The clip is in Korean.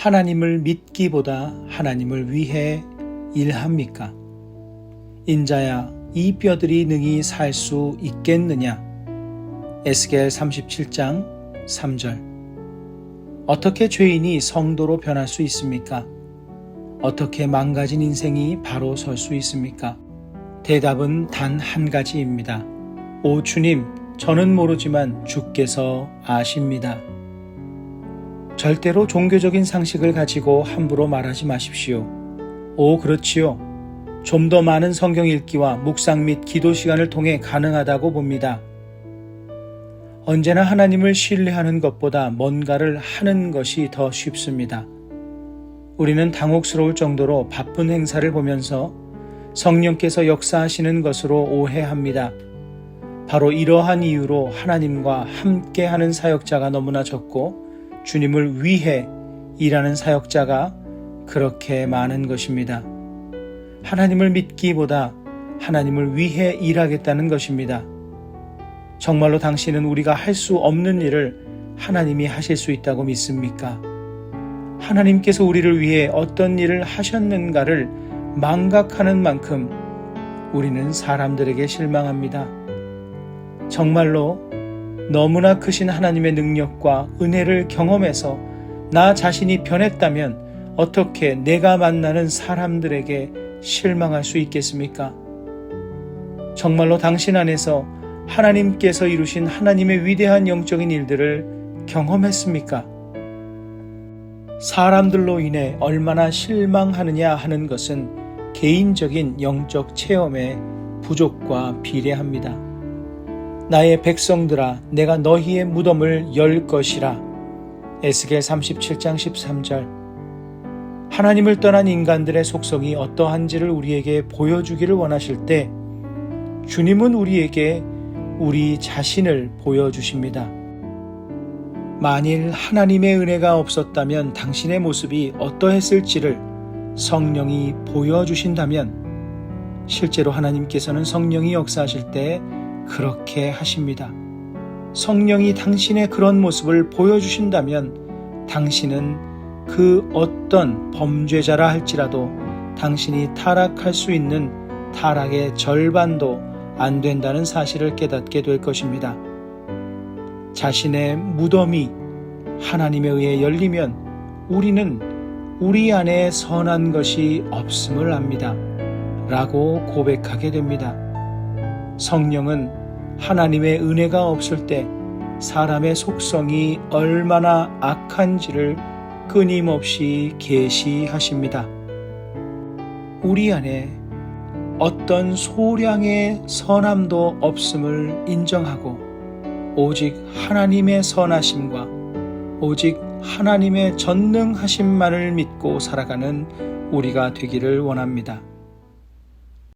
하나님을 믿기보다 하나님을 위해 일합니까? 인자야, 이 뼈들이 능히 살 수 있겠느냐? 에스겔 37장 3절. 어떻게 죄인이 성도로 변할 수 있습니까? 어떻게 망가진 인생이 바로 설 수 있습니까? 대답은 단 한 가지입니다. 오 주님, 저는 모르지만 주께서 아십니다. 절대로 종교적인 상식을 가지고 함부로 말하지 마십시오. 오, 그렇지요. 좀 더 많은 성경 읽기와 묵상 및 기도 시간을 통해 가능하다고 봅니다. 언제나 하나님을 신뢰하는 것보다 뭔가를 하는 것이 더 쉽습니다. 우리는 당혹스러울 정도로 바쁜 행사를 보면서 성령께서 역사하시는 것으로 오해합니다. 바로 이러한 이유로 하나님과 함께 하는 사역자가 너무나 적고 주님을 위해 일하는 사역자가 그렇게 많은 것입니다. 하나님을 믿기보다 하나님을 위해 일하겠다는 것입니다. 정말로 당신은 우리가 할 수 없는 일을 하나님이 하실 수 있다고 믿습니까? 하나님께서 우리를 위해 어떤 일을 하셨는가를 망각하는 만큼 우리는 사람들에게 실망합니다. 정말로 너무나 크신 하나님의 능력과 은혜를 경험해서 나 자신이 변했다면 어떻게 내가 만나는 사람들에게 실망할 수 있겠습니까? 정말로 당신 안에서 하나님께서 이루신 하나님의 위대한 영적인 일들을 경험했습니까? 사람들로 인해 얼마나 실망하느냐 하는 것은 개인적인 영적 체험의 부족과 비례합니다. 나의 백성들아, 내가 너희의 무덤을 열 것이라. 에스겔 37장 13절. 하나님을 떠난 인간들의 속성이 어떠한지를 우리에게 보여주기를 원하실 때, 주님은 우리에게 우리 자신을 보여주십니다. 만일 하나님의 은혜가 없었다면 당신의 모습이 어떠했을지를 성령이 보여주신다면 실제로 하나님께서는 성령이 역사하실 때 그렇게 하십니다. 성령이 당신의 그런 모습을 보여주신다면 당신은 그 어떤 범죄자라 할지라도 당신이 타락할 수 있는 타락의 절반도 안 된다는 사실을 깨닫게 될 것입니다. 자신의 무덤이 하나님에 의해 열리면 우리는 우리 안에 선한 것이 없음을 압니다. 라고 고백하게 됩니다. 성령은 하나님의 은혜가 없을 때 사람의 속성이 얼마나 악한지를 끊임없이 계시하십니다. 우리 안에 어떤 소량의 선함도 없음을 인정하고 오직 하나님의 선하심과 오직 하나님의 전능하심만을 믿고 살아가는 우리가 되기를 원합니다.